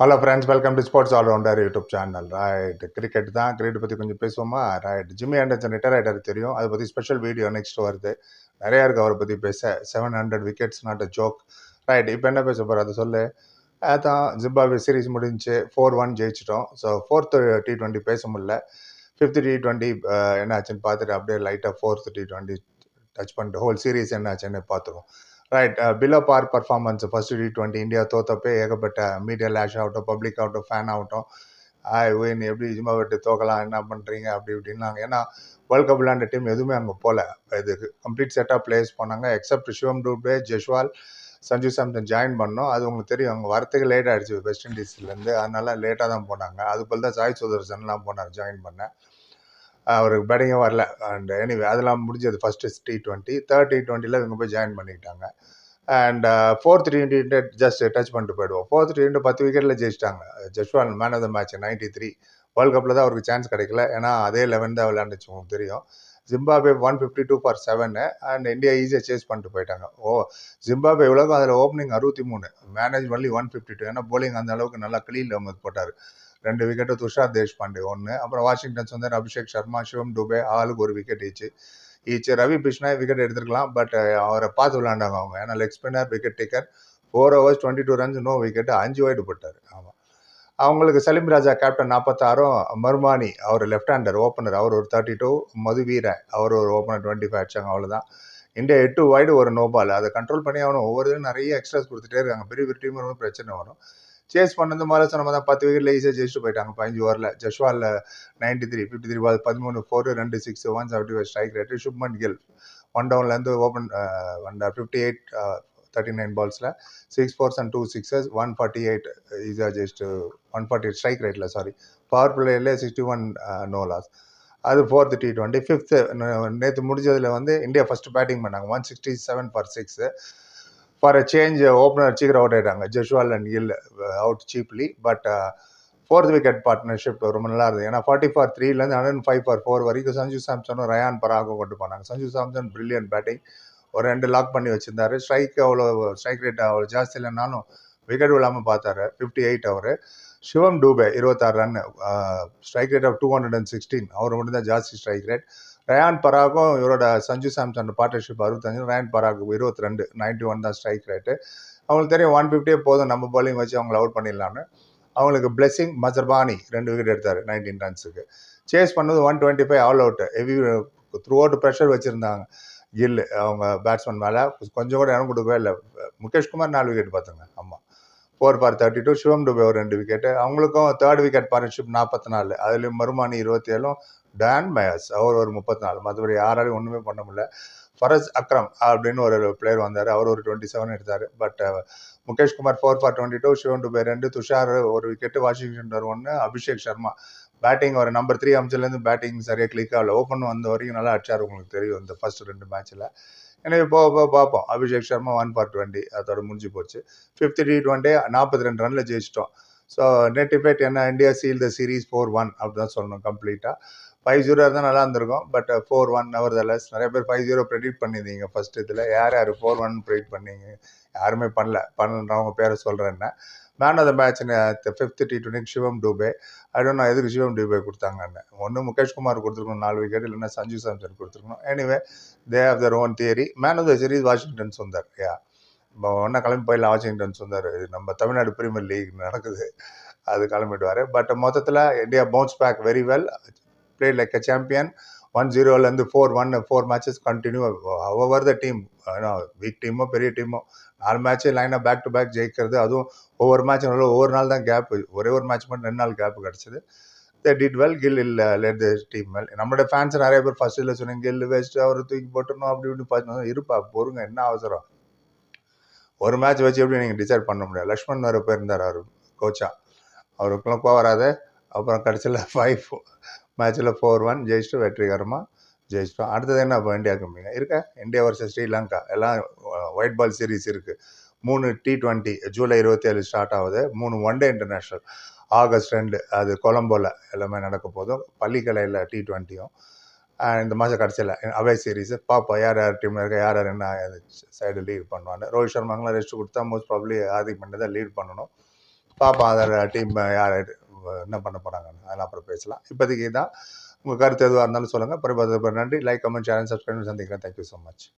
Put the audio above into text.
Hello friends welcome to sports allrounder YouTube channel right cricket தான். Cricket பற்றி கொஞ்சம் பேசுவோமா? ரைட் ஜிம்மி ஆண்டர்சன் ரிட்டையர் தெரியும். அதை பற்றி ஸ்பெஷல் வீடியோ நெக்ஸ்ட் வருது. நிறையா இருக்குது அவரை பற்றி பேச. Seven hundred wickets not a joke right இப்போ என்ன பேச போகிற அதை சொல்லு. அதான் ஜிம்பாபே சீரிஸ் முடிஞ்சு ஃபோர் ஒன் ஜெயிச்சிட்டோம். ஸோ ஃபோர்த்து டி டுவெண்ட்டி பேச முடியல. ஃபிஃப்த்து டி டுவெண்ட்டி என்ன ஆச்சுன்னு பார்த்துட்டு அப்படியே லைட்டாக ஃபோர்த்து டி டுவெண்ட்டி டச் பண்ணிட்டு ஹோல் சீரிஸ் என்ன ஆச்சுன்னு பார்த்துருவோம். Right below par performance first T twenty India தோத்தப்பே ஏகப்பட்ட மீடியா லேஷ் ஆகட்டும் பப்ளிக் ஆகட்டும் ஃபேன் ஆகட்டும். ஆய் ஓய் நீ எப்படி ஜிம்மா விட்டு தோக்கலாம் என்ன பண்ணுறீங்க அப்படி இப்படின்னாங்க. ஏன்னா வேர்ல்ட் கப் விளையாண்ட டீம் எதுவுமே அங்கே போகல இது கம்ப்ளீட் செட்டாக பிளேயர்ஸ் போனாங்க எக்ஸப்ட் ஷிவம் டூபே ஜெஷ்வால் சஞ்சு சாம்சன் ஜாயின் பண்ணோம். அது உங்களுக்கு தெரியும் அவங்க வரத்துக்கு லேட் ஆகிடுச்சு வெஸ்ட் இண்டீஸ்லேருந்து அதனால லேட்டாக தான் போனாங்க. அதுபோல் தான் சாய் சுதர்சன்லாம் போனார் ஜாயின் பண்ண. அவருக்கு பேட்டிங்கே வரல. அண்ட் எனிவே அதெல்லாம் முடிஞ்சது. First T twenty third T ட்வெண்ட்டியில் இவங்க போய் ஜாயின் பண்ணிக்கிட்டாங்க. And fourth T twenty just touch பண்ணிட்டு போயிடுவோம். ஃபோர்த் டி டுவெண்ட்டி பத்து விக்கெட்டில் ஜெயிச்சிட்டாங்க. Jaiswal man of the match ninety three world கப்பில் தான் அவருக்கு சான்ஸ் கிடைக்கல. ஏன்னா அதே லெவன் தான் விளையாண்டுச்சு உங்களுக்கு தெரியும். Zimbabwe one fifty two for seven and India ஈஸியாக சேஸ் பண்ணிட்டு போயிட்டாங்க. ஓ ஜிம்பாபே உலகம் அதில் ஓப்பனிங் அறுபத்தி மூணு. Manage only one fifty two ஏன்னா போலிங் அந்த அளவுக்கு நல்லா கிளீன் அஹமத் போட்டார். ரெண்டு விக்கெட்டு துஷார் தேஷ்பாண்டே ஒன்று அப்புறம் வாஷிங்டன் சுந்தர் அபிஷேக் சர்மா சிவம் டுபே ஆளுக்கு ஒரு wicket each. Each. Ravi Bishnoi wicket எடுத்துருக்கலாம் but அவரை பார்த்து விளையாண்டாங்க அவங்க. ஏன்னா leg spinner wicket taker four overs twenty two runs no wicket அஞ்சு வைடு போட்டார். ஆமாம் அவங்களுக்கு சலீம் ராஜா கேப்டன் நாற்பத்தாறும் மர்மானி அவர் லெஃப்ட் ஹேண்டர் ஓப்பனர் அவர் ஒரு தேர்ட்டி டூ மது வீர. அவர் ஒரு ஓப்பனர் டுவெண்ட்டி ஃபைவ் அடிச்சாங்க அவ்வளோதான் இந்தியா எட்டு வைடு ஒரு நோபால் அதை கண்ட்ரோல் பண்ணி ஆகணும் ஒவ்வொரு நிறைய எக்ஸ்ட்ராஸ் கொடுத்துட்டே இருக்காங்க. பெரிய பெரிய டீம் பிரச்சனை வரும். சேஸ் பண்ணது மாதிரி சொன்ன தான் பத்து விக்கெட்ல ஈஸியாக ஜெயிச்சுட்டு போயிட்டாங்க. பதினஞ்சு ஓவரில் ஜஷ்வாலில் ninety three fifty three ball பதிமூணு ஃபோர் ரெண்டு six one seventy five strike rate Shubman Gill one டவுன்லேருந்து open one fifty eight thirty nine பால்ஸில் six fours and two sixes one forty eight ஈஸியாக ஜெயிச்சு ஒன் ஃபார்ட்டி எயிட் ஸ்ட்ரைக் ரேட்டில் sorry power பிளேயர்லேயே sixty one no loss அது fourth T twenty fifth நேற்று முடிஞ்சதில் வந்து India first batting பண்ணாங்க. One sixty seven for six for a change opener சீக்கிரம் அவுட் ஆகிட்டாங்க Jaiswal and Gill out cheaply but fourth wicket partnership ரொம்ப நல்லா இருந்தது. ஏன்னா ஃபார்ட்டி ஃபார் த்ரீலேருந்து ஹண்ட்ரட் ஃபைவ் ஃபார் ஃபோர் வரைக்கும் சஞ்சு சாம்சனும் ரயான் பராகும் கொண்டு போனாங்க. சஞ்சு சாம்சன் பிரில்லியன் பேட்டிங் ஒரு ரெண்டு லாக் பண்ணி வச்சிருந்தார். ஸ்ட்ரைக் அவ்வளோ ஸ்ட்ரைக் ரேட் அவ்வளோ ஜாஸ்தி இல்லைனாலும் விக்கெட் விழாமல் பார்த்தாரு. ஃபிஃப்டி எயிட் அவர் சிவம் டூபே இருபத்தாறு run strike rate of two hundred and sixteen அவர் மட்டும் தான் ஜாஸ்தி ஸ்ட்ரைக் ரேட் ரயான் பராகும் இவரோட சஞ்சு சாம்சன் பார்ட்னர்ஷிப் அறுபத்தஞ்சு ரயான் பராக் இருபத்தி ரெண்டு நைன்டி ஒன் தான் ஸ்ட்ரைக் ரேட்டு அவங்களுக்கு தெரியும் ஒன் ஃபிஃப்டியே போதும். நம்ம பவுலிங் வச்சு அவங்கள அவுட் பண்ணிடலான்னு அவங்களுக்கு பிளெஸிங் மசர்பானி ரெண்டு விக்கெட் எடுத்தார் நைன்டீன் ரன்ஸுக்கு சேஸ் பண்ணது one twenty five all out heavy through out pressure வச்சுருந்தாங்க. கில் அவங்க பேட்ஸ்மேன் மேலே. கொஞ்சம் கூட இடம் கொடுக்கவே இல்லை. முகேஷ் குமார் நாலு விக்கெட் பார்த்துங்க ஆமாம் four for thirty two Shivam Dube ஒரு ரெண்டு விக்கெட்டு அவங்களுக்கும் தேர்ட் விக்கெட் பார்ட்னர்ஷிப் நாற்பத்தி நாலு அதுலேயும் மருமானி இருபத்தி ஏழும் டான் மயாஸ் அவர் ஒரு முப்பத்தி நாலு மற்றபடி யாராலையும் ஒன்றுமே பண்ண முடியல. ஃபரஸ் அக்ரம் அப்படின்னு ஒரு பிளேயர் வந்தார். அவர் ஒரு டுவெண்ட்டி செவன் எடுத்தார். But Mukesh Kumar four for twenty two Shivam Dube ரெண்டு துஷார் ஒரு விக்கெட்டு வாஷிங்டன் ஒன்று அபிஷேக் சர்மா பேட்டிங் ஒரு நம்பர் த்ரீ அம்சிலேருந்து பேட்டிங் சரியாக கிளிக் ஆகல. ஓப்பன் வந்த வரைக்கும் நல்லா அடிச்சார். உங்களுக்கு தெரியும் இந்த ஃபர்ஸ்ட் ரெண்டு மேட்ச்சில் எனவே போக போக பார்ப்போம். Abhishek Sharma one for twenty அதோட முடிஞ்சு போச்சு. ஃபிஃப்த் டி டுவெண்ட்டி நாற்பத்தி ரெண்டு ரனில் ஜெயிச்சிட்டோம். ஸோ நெட் இஃபெக்ட் என்ன? India seal the series four one அப்படி தான் சொல்லணும் கம்ப்ளீட்டாக ஃபைவ் ஜீரோ இருந்தால் நல்லா இருந்திருக்கும் பட் ஃபோர் ஒன் அவர் தலஸ் நிறைய பேர் ஃபைவ் ஜீரோ ப்ரெடிக்ட் பண்ணியிருந்தீங்க ஃபர்ஸ்ட் இதில். யார் யார் ஃபோர் ஒன் ப்ரெடிக்ட் பண்ணீங்க? யாருமே பண்ணல. பண்ணுறவங்க பேரை சொல்கிறேன்னா man of the மேட்ச்னு fifth T twenty Shivam Dube அது நான் எதுக்கு சிவம் டூபே கொடுத்தாங்கன்னு. ஒன்று முகேஷ் குமார் கொடுத்துருக்கணும் நாலு விக்கெட் இல்லைன்னா சஞ்சு சாம்சன் கொடுத்துருக்கணும். Anyway they have their own theory man of the series Washington Sundar. Yeah இப்போ ஒன்றா கிளம்பி போயிடலாம் வாஷிங்டன் சுந்தர். நம்ம தமிழ்நாடு பிரீமியர் லீக் நடக்குது. அது கிளம்பிடுவார். பட் மொத்தத்தில் India bounce back very well play like a champion one ஜீரோலேருந்து four one four matches continue over the team weak demo பெரிய டீமோ நாலு மேட்ச் லைனாக பேக் டு பேக் ஜெயிக்கிறது. அதுவும் ஒவ்வொரு மேட்ச் ஒவ்வொரு நாள் தான் கேப் ஒரே ஒரு மேட்ச் மட்டும் ரெண்டு நாள் கேப் கிடச்சிது. தே டிட் வெல் கில் இல்லை லெட் த டீம் வெல் நம்மளோட ஃபேன்ஸ் நிறைய பேர் ஃபர்ஸ்ட் இல்லை சொன்னீங்க கில் வேஸ்ட்டு அவர் தூக்கி போட்டணும் அப்படி இப்படி பார்த்து இருப்பா பொறுங்க என்ன அவசரம்? ஒரு மேட்ச் வச்சு எப்படி நீங்கள் டிசைட் பண்ண முடியாது லக்ஷ்மண் வேறு பேர் இருந்தார் அவர் கோச்சா. அவருக்குலாம் கோவம் அப்புறம் கடைசியில் ஃபைவ் மேட்ச்சில் ஃபோர் ஒன் ஜெயிச்சுட்டு வெற்றிகரமாக ஜெயிச்சிட்டோம். அடுத்தது என்ன இப்போ இந்தியா கம்மிங்க இருக்க? இந்தியா வர்சஸ் ஸ்ரீலங்கா எல்லாம் ஒயிட் பால் சீரீஸ் இருக்குது மூணு டி ட்வெண்ட்டி ஜூலை இருபத்தி ஏழு ஸ்டார்ட் ஆகுது. மூணு ஒன் டே இன்டர்நேஷ்னல் ஆகஸ்ட் ரெண்டு அது கொலம்போவில் எல்லாமே நடக்க போதும். பள்ளிக்கலையில் டி ட்வெண்ட்டியும் இந்த மாதம் கடைசியில் அவே சீரீஸ் பார்ப்போம் யார் யார் டீமில் இருக்க யார் யார் என்ன சைடு லீட் பண்ணுவான்னு. ரோஹித் சர்மாங்களாம் ரெஸ்ட் கொடுத்தா மோஸ்ட் ப்ராப்ளி ஆதிக் பண்ணி தான் லீட் பண்ணணும். பார்ப்போம் அதில் டீம் யார் என்ன பண்ண போகிறாங்கன்னு அதெல்லாம் அப்புறம் பேசலாம். இப்போதைக்கு தான் உங்கள் கருத்து எதுவாக இருந்தாலும் சொல்லுங்கள் அப்புறம் நன்றி. லைக் கமெண்ட் சேனல் சப்ஸ்கிரைப் சந்திக்கிறேன். Thank you so much